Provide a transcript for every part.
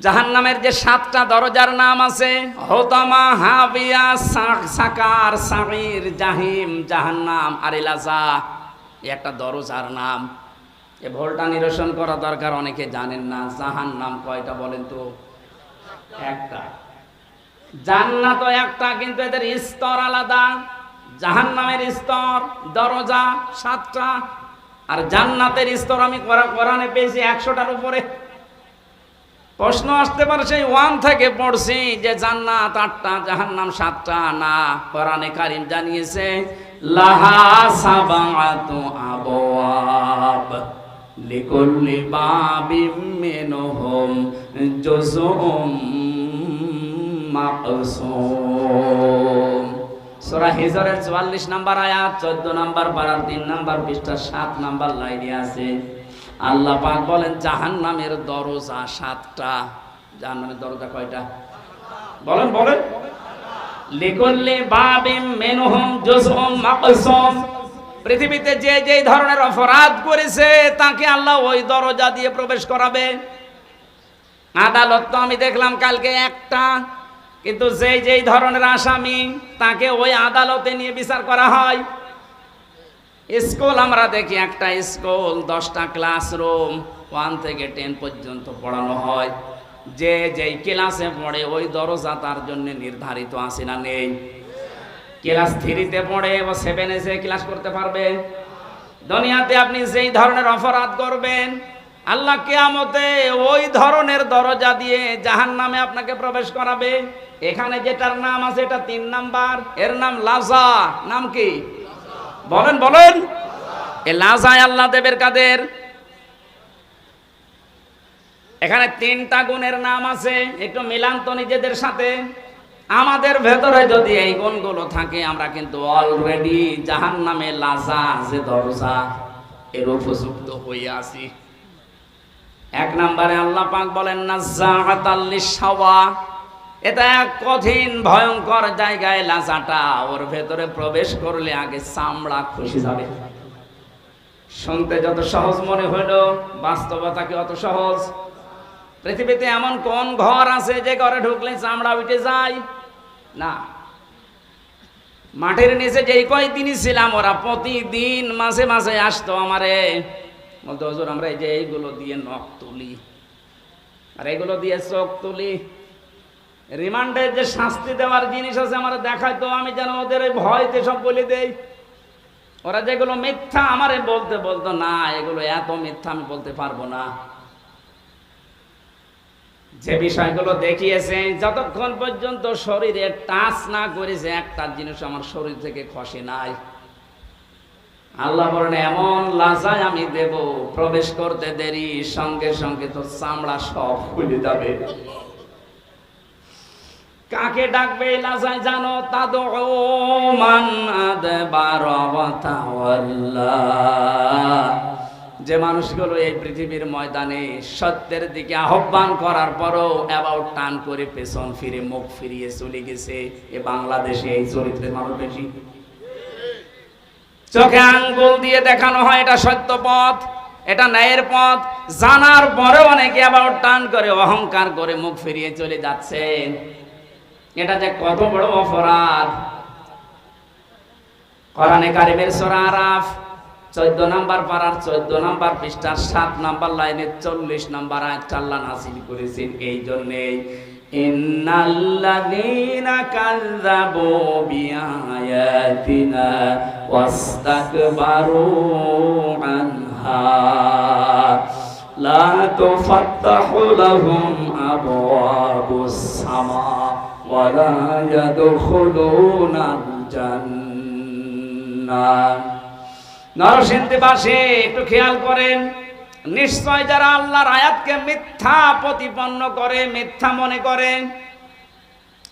জাহান্নামের যে সাতটা দরজার নাম আছে, হোতামা, হাবিয়া, সাক- সাকার সামির জাহিম, জাহান্নাম আর ইলাজা একটা দরজার নাম। এ ভোলটা নিরসন করা দরকার, অনেকে জানেন না। জাহান্নাম কয়টা বলেন তো? একটা। জান্নাত একটা, কিন্তু এদের স্তর আলাদা। জাহান্নামের স্তর, দরজা সাতটা। আর জান্নাতের স্তর আমি কোরা- কোরআনে পেয়েছি একশোটার উপরে। প্রশ্ন আসতে পারে, সেই ওয়ান থেকে পড়ছি যে জান্নাত আটটা, জাহান্নাম সাতটা। না, কোরআনে কারিম জানিয়েছে, লাহা সাবাতু আবওয়াব লিকুল্লি বাবিম মিনহুম জুজুম মাকসুম। সূরা হিজরের 44 নাম্বার আয়াত 14 নাম্বার পারার 3 নাম্বার পৃষ্ঠা 7 নাম্বার লাইনে আছে। আল্লাহ পাক বলেন, জাহান্নামের দরজা সাতটা। জাহান্নামের দরজা কয়টা? বলেন বলেন। লিকুল্লি বাবিম মিনহুম জুজুম মাকসুম। পৃথিবীতে যে যে ধরনের অপরাধ করেছে, তাকে আল্লাহ ওই দরজা দিয়ে প্রবেশ করাবে। আদালত তো আমি দেখলাম কালকে একটা, কিন্তু যেই যেই ধরনের আসামি, তাকে ওই আদালতে নিয়ে বিচার করা হয়। স্কুল, আমরা দেখি একটা স্কুল, দশটা ক্লাসরুম, ওয়ান থেকে টেন পর্যন্ত পড়ানো হয়। যে যেই ক্লাসে পড়ে, ওই দরজা তার জন্য নির্ধারিত আছে না নেই। ক্লাস থ্রিতে পড়ে, ও সেভেন এসে ক্লাস করতে পারবে। দুনিয়াতে আপনি যেই ধরনের অপরাধ করবেন, আল্লাহ কেয়ামতে ওই ধরনের দরজা দিয়ে জাহান নামে আপনাকে প্রবেশ করাবে। এখানে যেটার নাম আছে, এটা তিন নাম্বার। এর নাম লাজা। নাম কি? বলেন বলেন। এ লাজায় আল্লাহ দেবের কাদের? এখানে তিনটা গুণের নাম আছে, একটু মিলান তো নিজেদের সাথে। আমাদের ভেতরে যদি এই গুণগুলো থাকে, আমরা কিন্তু অলরেডি জাহান নামে লাজা যে দরজা, এর উপযুক্ত হয়ে আছি। এক নম্বরে আল্লাহ পাক বলেন না সাওয়া এটা এক কঠিন, ভয়ঙ্কর জায়গায় লাজাটা, ওর ভেতরে প্রবেশ করলে আগে চামড়া খুশি যাবে। শুনতে যত সহজ মনে হইল, বাস্তবতা কি অত সহজ? পৃথিবীতে এমন কোন ঘর আছে যে ঘরে ঢুকলে চামড়া উঠে যায়? না। মাঠের নিচে যেই কয়দিনই ছিলাম, ওরা প্রতিদিন মাঝে মাঝে আসতো আমারে। বলতো, হজুর, আমরা এই যে এইগুলো দিয়ে নখ তুলি, আর এগুলো দিয়ে চোখ তুলি। রিমান্ডের যে শাস্তি দেওয়ার জিনিস আছে আমার দেখাইতো আমি যেন ওদের ওই ভয়তে সব বলে দেই। ওরা যেগুলো মিথ্যা, আমারে বলতে বলতো, না, এগুলো এত মিথ্যা, আমি বলতে পারব না। যে বিষয়গুলো দেখিয়েছে, যতক্ষণ পর্যন্ত শরীরে টাচ না করেছে, একটা জিনিস আমার শরীর থেকে খসে নাই। আল্লাহ বলেন, এমন লাজায় আমি দেব, প্রবেশ করতে দেরি, সঙ্গে সঙ্গে তো চামড়া সব খুলে যাবে। কাকে ডাকবে এই লাজায় জানো? তাদো মান আদবার যে মানুষগুলো এই পৃথিবীর ময়দানে সত্যের দিকে আহ্বান করার পরও অ্যাবাউট টান করে পেছন ফিরে মুখ ফিরিয়ে চলে গেছে। এ বাংলাদেশে এই চরিত্রের মানুষ বেশি। চোখে আঙ্গুল দিয়ে দেখানো হয়, এটা সত্য পথ, এটা ন্যায়ের পথ। জানার পরেও অনেকে আবার টান করে, অহংকার করে মুখ ফিরিয়ে চলে যাচ্ছে এটা যে কত বড় অপরাধ। কোরআনে কারিমের সূরা আরাফ, চোদ্দ নাম্বার পাড়ার চোদ্দ নাম্বার পৃষ্ঠার সাত নাম্বার লাইনে চল্লিশ নাম্বার আয়াত আল্লাহ নাসিল করেছেন এই জন্যেই, ইন্নাল্লাযীনা কাযযাবু বিআয়াতিনা ওয়াস্তাকবারু আনহা, লা তুফাত্তাহু লাহুম আবওয়াবুস সামা। ইয়াদখুলুনাল জান্নাহ নরসিংদীবাসী, একটু খেয়াল করেন। নিশ্চয় যারা আল্লাহর আয়াতকে মিথ্যা প্রতিপন্ন করে, মিথ্যা মনে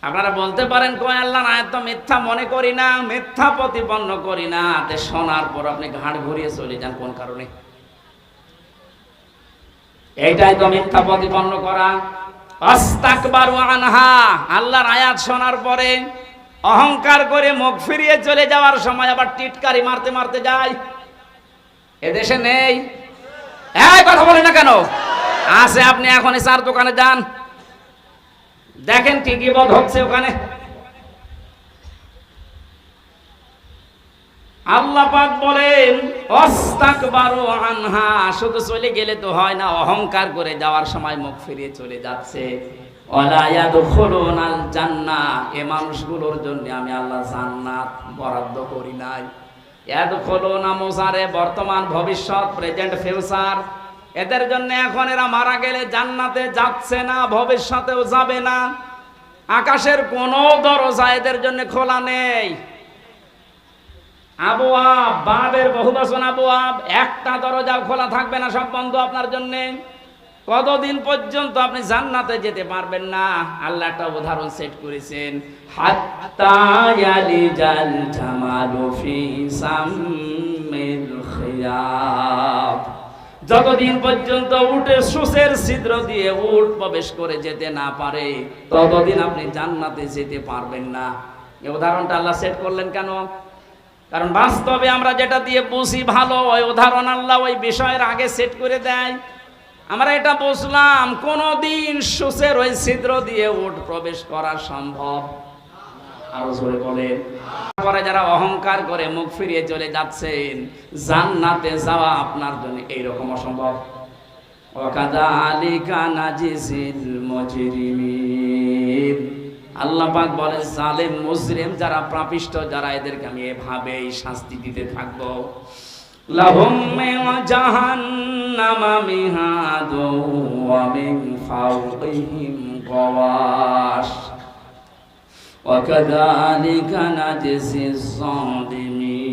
আপনারা বলতে পারেন, কয় আল্লাহর আয়াত তো মিথ্যা মনে করি না, মিথ্যা প্রতিপন্ন করি না। তে শোনার পর আপনি ঘাট ঘুরিয়ে চলে যান কোন কারণে? এইটাই তো মিথ্যা প্রতিপন্ন করা। আনহা। আল্লাহর আয়াত শোনার পরে অহংকার করে মুখ ফিরিয়ে চলে যাওয়ার সময় আবার টিটকারি মারতে মারতে যায়। এদেশে নেই। এই কথা বলে না কেন? আছে, আপনি এখন চার দোকানে যান। দেখেন কি কি বোধ হচ্ছে ওখানে। আল্লাহ পাক বলেন, অস্তাকবারু আনহা শুধু চলে গেলে তো হয় না, অহংকার করে যাওয়ার সময় মুখ ফিরিয়ে চলে যাচ্ছে। বরাদ্দ করি নাই। ইয়াদখুলুনা মুসারে বর্তমান, ভবিষ্যৎ, প্রেজেন্ট, ফিউচার। এদের জন্য এখন এরা মারা গেলে জান্নাতে যাচ্ছে না, ভবিষ্যতেও যাবে না। আকাশের কোনো দরজা এদের জন্য খোলা নেই। আবুয়াব বাবের বহু বচন আবুয়াব একটা দরজাও খোলা থাকবে না সব বন্ধ আপনার জন্য। কতদিন পর্যন্ত আপনি জান্নাতে যেতে পারবেন না? উদাহরণ সেট করেছেন। যতদিন পর্যন্ত উঠে সুসের ছিদ্র দিয়ে উট প্রবেশ করে যেতে না পারে, ততদিন আপনি জান্নাতে যেতে পারবেন না। এই উদাহরণটা আল্লাহ সেট করলেন কেন? কারণ বাস্তবে আমরা যেটা দিয়ে বুঝি ভালো, ওই উদাহরণ আল্লাহ ওই বিষয়ের আগে সেট করে দেয়। আমরা এটা বুঝলাম কোনো দিন সুসের ওই ছিদ্র দিয়ে উট প্রবেশ করা সম্ভব। আরও জোরে বলে পরে যারা অহংকার করে মুখ ফিরিয়ে চলে যাচ্ছেন, জান্নাতে যাওয়া আপনার জন্য এইরকম অসম্ভব। ওয়াকাযালিকা নাজিসিল মুজরিমিন। আল্লাহ পাক বলেন, জালেম, মুজরিম যারা প্রাপিষ্ট, যারা এদেরকে আমি এভাবেই শাস্তি দিতে থাকব। লাহুম জাহান্নামা মিহাদু ওয়া মিন ফাওকিহিম গওয়াশ। ওয়া কাযালিকা নাজসিস সালিমিন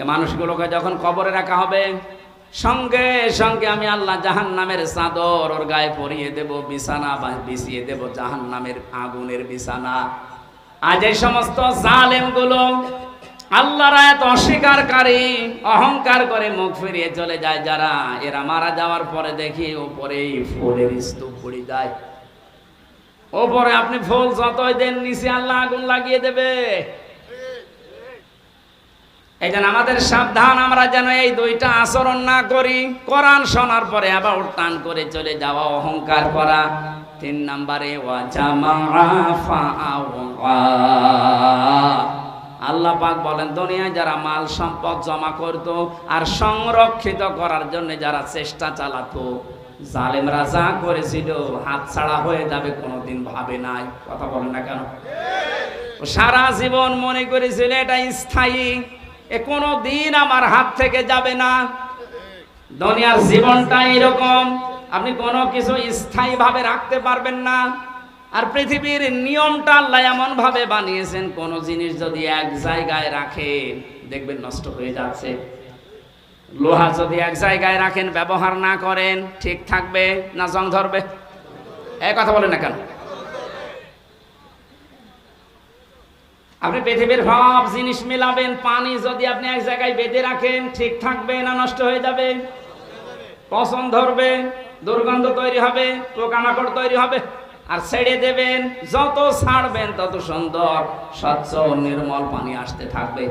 এ মানুষগুলোকে যখন কবরে রাখা হবে সঙ্গে সঙ্গে আমি আল্লাহ জাহান নামের চাদর ওর গায়ে পরিয়ে দেব, বিছানা বা বিছিয়ে দেব জাহান নামের আগুনের বিছানা। আজ এই সমস্ত জালেমগুলো আল্লাহর এত অস্বীকারী, অহংকার করে মুখ ফিরিয়ে চলে যায় যারা। এরা মারা যাওয়ার পরে দেখি উপরেই ফুলের স্তূপ পড়ে যায়। ওপরে আপনি ফুল যতই দেন, নিচে আল্লাহ আগুন লাগিয়ে দেবে। এই যেন আমাদের সাবধান, আমরা যেন এই দুইটা আচরণ না করি। কোরআন শোনার পরে আবার টান করে চলে যাওয়া, অহংকার করা। তিন নম্বরে আল্লাহ পাক বলেন, দুনিয়ায় যারা মাল সম্পদ জমা করত আর সংরক্ষিত করার জন্য যারা চেষ্টা চালাতো, জালেমরা যা করেছিল, হাত ছাড়া হয়ে যাবে, কোনোদিন ভাবে নাই। কথা বলেন না কেন? সারা জীবন মনে করেছিল, এটা স্থায়ী। এ কোনো দিন আমার হাত থেকে যাবে না। দুনিয়ার জীবনটা এরকম। আপনি কোনো কিছু স্থায়ীভাবে রাখতে পারবেন না। আর পৃথিবীর নিয়মটা আল্লাহ এমন ভাবে বানিয়েছেন, কোন জিনিস যদি এক জায়গায় রাখে, দেখবেন নষ্ট হয়ে যাচ্ছে। লোহা যদি এক জায়গায় রাখেন, ব্যবহার না করেন, ঠিক থাকবে না জং ধরবে? এই কথা বলেন না কেন? আপনি পৃথিবীর সব জিনিস মিলাবেন, পানি যদি আপনি এক জায়গায় বেঁধে রাখেন, ঠিক থাকবে না, নষ্ট হয়ে যাবে? পছন্দ ধরবে, দুর্গন্ধ তৈরি হবে, পোকামাকড় তৈরি হবে, আর ছেড়ে দেবেন, যত ছাড়বেন তত সুন্দর, স্বচ্ছ নির্মল পানি আসতে থাকবে।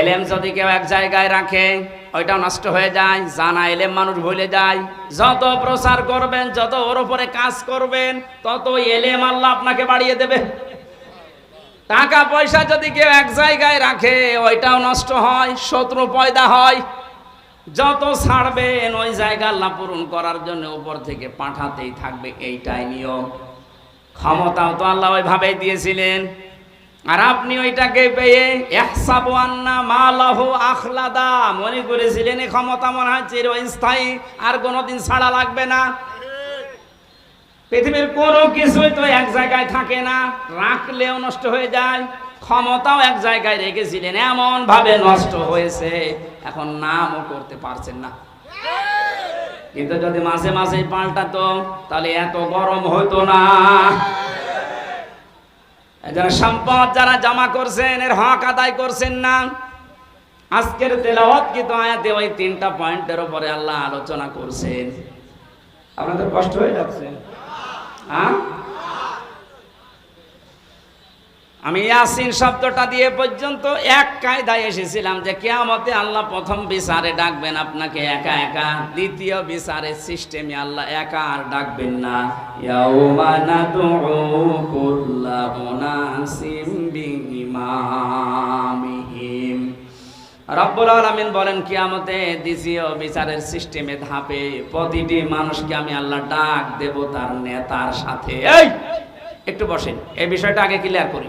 এলেম যদি কেউ এক জায়গায় রাখে, ওইটাও নষ্ট হয়ে যায়, জানা এলেম মানুষ ভুলে যায়। যত প্রচার করবেন, যত ওর উপরে কাজ করবেন তত এলেম আল্লাহ আপনাকে বাড়িয়ে দেবে। টাকা পয়সা যদি কেউ এক জায়গায় রাখে, ওইটাও নষ্ট হয়, শত্রু পয়দা হয়। যত ছাড়বেন, ওই জায়গা আল্লাহ পূরণ করার জন্য উপর থেকে পাঠাতেই থাকবে এইটাই নিয়ম। ক্ষমতাও তো আল্লাহ ওইভাবেই দিয়েছিলেন। আর আপনি ওইটাকে পেয়ে একসাবু আন্না মালাহু আখলাদা, মনে করেছিলেন এই ক্ষমতা মনে হয় চিরস্থায়ী, আর কোনোদিন ছাড়া লাগবে না। পৃথিবীর কোনো কিছুই তো এক জায়গায় থাকে না, রাখলেও নষ্ট হয়ে যায়, ক্ষমতাও এক জায়গায় রেখেছিলেন এমন ভাবে নষ্ট হয়েছে, এখন নামও করতে পারছেন না। কিন্তু যদি মাঝে মাঝে পাল্টাতো, তাহলে এত গরম হতো না। যারা সম্পদ যারা জমা করছেন, এর হক আদায় করছেন না। আজকের তেলাওয়াত কিন্তু আয়াতে ওই তিনটা পয়েন্টের উপরে আল্লাহ আলোচনা করছেন। আপনাদের কষ্ট হয়ে যাচ্ছে। আমি ইয়াসিন শব্দটা দিয়ে পর্যন্ত এক কায়দায় এসেছিলাম যে কেয়ামতে আল্লাহ প্রথম বিচারে ডাকবেন আপনাকে একা একা। দ্বিতীয় বিচারের সিস্টেমে আল্লাহ একা আর ডাকবেন না। ইয়াউমা নাদউ রব্বুল আলামিন বলেন, কিয়ামতে দ্বিতীয় বিচারের সিস্টেমে ধাপে প্রতিটি মানুষকে আমি আল্লাহ ডাক দেব তার নেতার সাথে। এই, একটু বসেন, এই বিষয়টা আগে ক্লিয়ার করি।